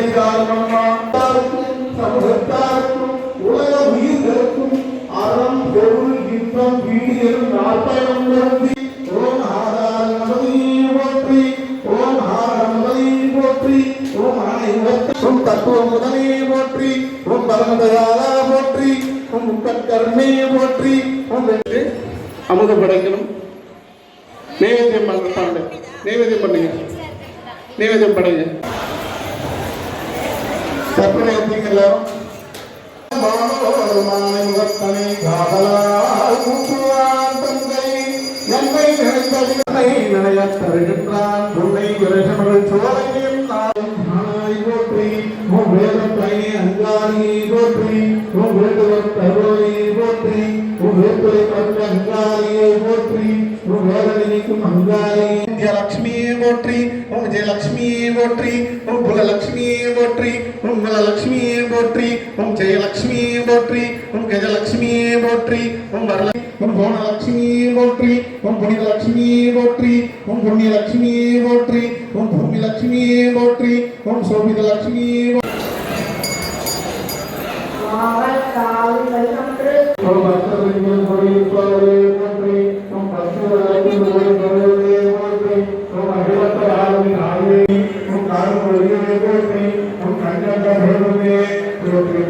இடைக்காலமாக்கும் சமூகத்தாருக்கும் உலக உயிர்களுக்கும் அறம் பொருள் இன்பம் வீடியலும் நாற்பயம் நிரம்பி ஓம் ஆதார போற்றி ஓம் படைங்க. விரசமகள் சோலையும் எல்லாரும் ஆனாய் போற்றி. உன் போற்றி உன் வேண்டுவர் போற்றி உன் வேட்டுரை போற்றி உன் வேதனை போற்றி உன் விஜயலட்சுமியை போற்றி உன் குலலட்சுமியை போற்றி உன் குலலட்சுமியை போற்றி உன் ஜெயலட்சுமியை போற்றி உன் கஜலட்சுமியை போற்றி உன் வரல உன் போனலட்சுமியை போற்றி உன் புனிதலட்சுமியை போற்றி உன் புண்ணியலட்சுமியை போற்றி உன் பூமிலட்சுமியை போற்றி உன் சோபிதலட்சுமியை போற்றி. ধর্মে